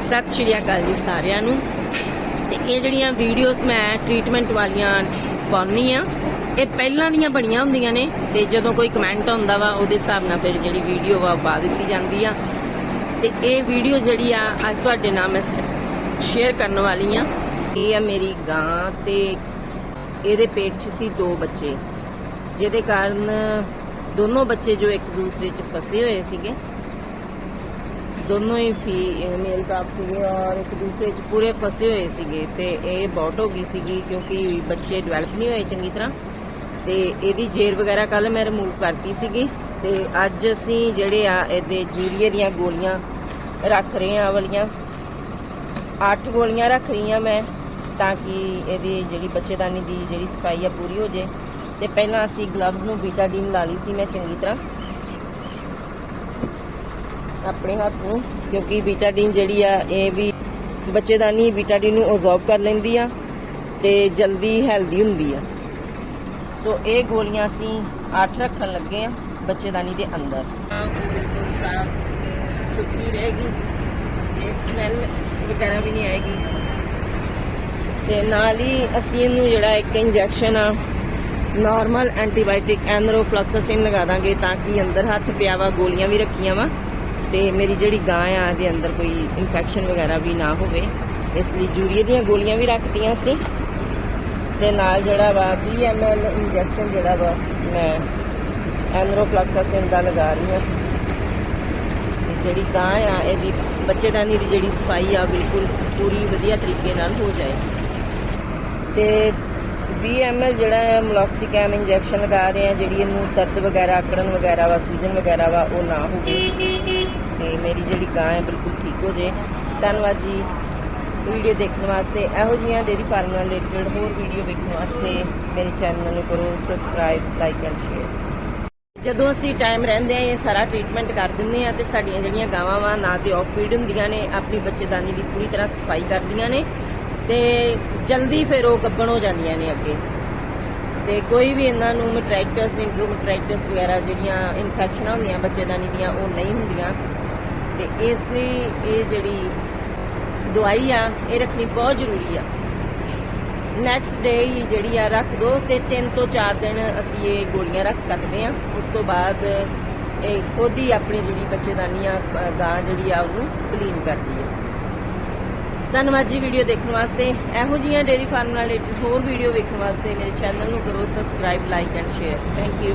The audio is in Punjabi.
ਸਤਿ ਸ਼੍ਰੀ ਅਕਾਲ ਜੀ ਸਾਰਿਆਂ ਨੂੰ। ਤੇ ਇਹ ਜਿਹੜੀਆਂ ਵੀਡੀਓਜ਼ ਮੈਂ ਟ੍ਰੀਟਮੈਂਟ ਵਾਲੀਆਂ ਪਾਉਣੀ ਆ ਇਹ ਪਹਿਲਾਂ ਦੀਆਂ ਬਣੀਆਂ ਹੁੰਦੀਆਂ ਨੇ ਤੇ ਜਦੋਂ ਕੋਈ ਕਮੈਂਟ ਆਉਂਦਾ ਵਾ, ਉਹਦੇ ਹਿਸਾਬ ਨਾਲ ਫਿਰ ਜਿਹੜੀ ਵੀਡੀਓ ਵਾ, ਉਹ ਪਾ ਦਿੱਤੀ ਜਾਂਦੀ ਆ। ਤੇ ਇਹ ਵੀਡੀਓ ਜਿਹੜੀ ਆ, ਅੱਜ ਤੁਹਾਡੇ ਨਾਲ ਮੈਂ ਸ਼ੇਅਰ ਕਰਨ ਵਾਲੀ ਆ ਇਹ ਆ ਮੇਰੀ ਗਾਂ ਤੇ ਇਹਦੇ ਪੇਟ 'ਚ ਸੀ ਦੋ ਬੱਚੇ। ਜਿਹਦੇ ਕਾਰਨ ਦੋਨੋਂ ਬੱਚੇ ਜੋ ਇੱਕ ਦੂਸਰੇ 'ਚ ਫਸੇ ਹੋਏ ਸੀਗੇ। ਦੋਨੋਂ ਹੀ ਫੀ ਮੇਲ ਕਾਪ ਸੀਗੇ ਔਰ ਇੱਕ ਦੂਸਰੇ 'ਚ ਪੂਰੇ ਫਸੇ ਹੋਏ ਸੀਗੇ ਤੇ ਇਹ ਬੌਟ ਹੋ ਗਈ ਸੀਗੀ ਕਿਉਂਕਿ ਬੱਚੇ ਡਿਵੈਲਪ ਨਹੀਂ ਹੋਏ ਚੰਗੀ ਤਰ੍ਹਾਂ। ਤੇ ਇਹਦੀ ਜੇਰ ਵਗੈਰਾ ਕੱਲ ਮੈਂ ਰਿਮੂਵ ਕਰਤੀ ਸੀਗੀ ਤੇ ਅੱਜ ਅਸੀਂ ਜਿਹੜੇ ਆ ਇਹਦੇ ਜੂਰੀਏ ਦੀਆਂ ਗੋਲੀਆਂ ਰੱਖ ਰਹੇ ਆ ਵਾਲੀਆਂ। 8 ਗੋਲੀਆਂ ਰੱਖ ਰਹੀਆਂ ਮੈਂ ਤਾਂ ਕਿ ਇਹਦੀ ਜਿਹੜੀ ਬੱਚੇਦਾਨੀ ਦੀ ਜਿਹੜੀ ਸਫ਼ਾਈ ਆ ਪੂਰੀ ਹੋ ਜੇ ਤੇ ਪਹਿਲਾਂ ਅਸੀਂ ਗਲਵਜ਼ ਨੂੰ ਬੀਟਾਡੀਨ ਲਾ ਲਈ ਸੀ ਮੈਂ ਚੰਗੀ ਤਰ੍ਹਾਂ। ਆਪਣੇ ਹੱਥ ਨੂੰ ਕਿਉਂਕਿ ਬੀਟਾਡੀਨ ਜਿਹੜੀ ਆ ਇਹ ਵੀ ਬੱਚੇਦਾਨੀ ਬੀਟਾਡੀਨ ਨੂੰ ਅਬਜ਼ੌਰਬ ਕਰ ਲੈਂਦੀ ਆ ਤੇ ਜਲਦੀ ਹੈਲਦੀ ਹੁੰਦੀ ਆ। ਸੋ ਇਹ ਗੋਲੀਆਂ ਅਸੀਂ 8 ਰੱਖਣ ਲੱਗੇ ਆ ਬੱਚੇਦਾਨੀ ਦੇ ਅੰਦਰ। ਬਿਲਕੁਲ ਸਾਫ਼ ਸੁਥਰੀ ਰਹੇਗੀ। ਤੇ ਸਮੈਲ ਵਗੈਰਾ ਵੀ ਨਹੀਂ ਆਏਗੀ। ਤੇ ਨਾਲ ਹੀ ਅਸੀਂ ਇਹਨੂੰ ਜਿਹੜਾ ਇੱਕ ਇੰਜੈਕਸ਼ਨ ਆ ਨਾਰਮਲ ਐਂਟੀਬਾਇਓਟਿਕ ਐਨਰੋਫਲਕਸਾਸਿਨ ਲਗਾ ਦਾਂਗੇ ਤਾਂ ਕਿ ਅੰਦਰ ਹੱਥ ਪਿਆ ਵਾ ਗੋਲੀਆਂ ਵੀ ਰੱਖੀਆਂ ਵਾ। ਤੇ ਮੇਰੀ ਜਿਹੜੀ ਗਾਂ ਆ ਦੇ ਅੰਦਰ ਕੋਈ ਇਨਫੈਕਸ਼ਨ ਵਗੈਰਾ ਵੀ ਨਾ ਹੋਵੇ। ਇਸ ਲਈ ਜੂਰੀਏ ਦੀਆਂ ਗੋਲੀਆਂ ਵੀ ਰੱਖਤੀਆਂ ਸੀ। ਤੇ ਨਾਲ ਜਿਹੜਾ ਵਾ 20 ml ਇੰਜੈਕਸ਼ਨ ਜਿਹੜਾ ਵਾ, ਮੈਂ ਐਨਰੋਫਲਕਸਾਸਿਨ ਦਾ ਲਗਾ ਰਹੀ ਹਾਂ। ਤੇ ਜਿਹੜੀ ਗਾਂ ਆ, ਇਹਦੀ ਬੱਚੇਦਾਨੀ ਦੀ ਜਿਹੜੀ ਸਫ਼ਾਈ ਆ, ਬਿਲਕੁਲ ਪੂਰੀ ਵਧੀਆ ਤਰੀਕੇ ਨਾਲ ਹੋ ਜਾਏ। ਤੇ 20 ml ਜਿਹੜਾ ਹੈ, ਮਲੋਕਸੀਕੈਮ ਇੰਜੈਕਸ਼ਨ ਲਗਾ ਰਹੇ ਆ ਜਿਹੜੀ ਇਹਨੂੰ ਦਰਦ ਵਗੈਰਾ, ਅਕੜਨ ਵਗੈਰਾ ਵਾ, ਸੂਜਨ ਵਗੈਰਾ ਵਾ, ਉਹ ਨਾ ਹੋਵੇ। ਤੇ ਮੇਰੀ ਜਿਹੜੀ ਗਾਂ ਹੈ, ਬਿਲਕੁਲ ਠੀਕ ਹੋ ਜੇ। ਧੰਨਵਾਦ ਜੀ ਵੀਡੀਓ ਦੇਖਣ ਵਾਸਤੇ। ਇਹੋ ਜਿਹੀਆਂ ਡੇਰੀ ਫਾਰਮ ਨਾਲ ਰਿਲੇਟਡ ਹੋਰ ਵੀਡੀਓ ਵੇਖਣ ਵਾਸਤੇ ਮੇਰੇ ਚੈਨਲ ਨੂੰ ਕਰੋ ਸਬਸਕ੍ਰਾਈਬ, ਲਾਈਕ ਐਂਡ ਸ਼ੇਅਰ। ਜਦੋਂ ਅਸੀਂ ਟਾਈਮ ਰਹਿੰਦੇ ਆ ਇਹ ਸਾਰਾ ਟ੍ਰੀਟਮੈਂਟ ਕਰ ਦਿੰਦੇ ਆ ਤੇ ਸਾਡੀਆਂ ਜਿਹੜੀਆਂ ਗਾਵਾਂ ਵਾ, ਨਾ ਤੇ ਆਫ ਫੀਡ ਹੁੰਦੀਆਂ ਨੇ, ਆਪਣੀ ਬੱਚੇਦਾਨੀ ਦੀ ਪੂਰੀ ਤਰ੍ਹਾਂ ਸਫ਼ਾਈ ਕਰਦੀਆਂ ਨੇ। ਤੇ ਜਲਦੀ ਫਿਰ ਉਹ ਗੱਭਣ ਹੋ ਜਾਂਦੀਆਂ ਨੇ ਅੱਗੇ। ਤੇ ਕੋਈ ਵੀ ਇਹਨਾਂ ਨੂੰ ਮਟ੍ਰਾਈਟਸ ਇੰਟਰੋਮਟ੍ਰਾਈਟਸ ਵਗੈਰਾ ਜਿਹੜੀਆਂ ਇਨਫੈਕਸ਼ਨਾਂ ਹੁੰਦੀਆਂ ਬੱਚੇਦਾਨੀ ਦੀਆਂ, ਉਹ ਨਹੀਂ ਹੁੰਦੀਆਂ। ਤੇ ਇਸ ਲਈ ਇਹ ਜਿਹੜੀ ਦਵਾਈ ਆ, ਇਹ ਰੱਖਣੀ ਬਹੁਤ ਜ਼ਰੂਰੀ ਆ। ਨੈਕਸਟ ਡੇ ਹੀ ਜਿਹੜੀ ਆ ਰੱਖ ਦੋ ਤੇ 3 ਤੋਂ 4 ਦਿਨ ਅਸੀਂ ਇਹ ਗੋਲੀਆਂ ਰੱਖ ਸਕਦੇ ਆ ਉਸ ਤੋਂ ਬਾਅਦ ਇਹ ਖੁਦ ਹੀ ਆਪਣੀ ਜਿਹੜੀ ਬੱਚੇਦਾਨੀ ਆ ਗਾਂ ਜਿਹੜੀ ਆ ਉਹਨੂੰ ਕਲੀਨ ਕਰਦੀ ਹੈ ਧੰਨਵਾਦ ਜੀ ਵੀਡੀਓ ਦੇਖਣ ਵਾਸਤੇ। ਇਹੋ ਜਿਹੀਆਂ ਡੇਰੀ ਫਾਰਮ ਨਾਲ ਹੋਰ ਵੀਡੀਓ ਵੇਖਣ ਵਾਸਤੇ ਮੇਰੇ ਚੈਨਲ ਨੂੰ ਕਰੋ subscribe like and share thank you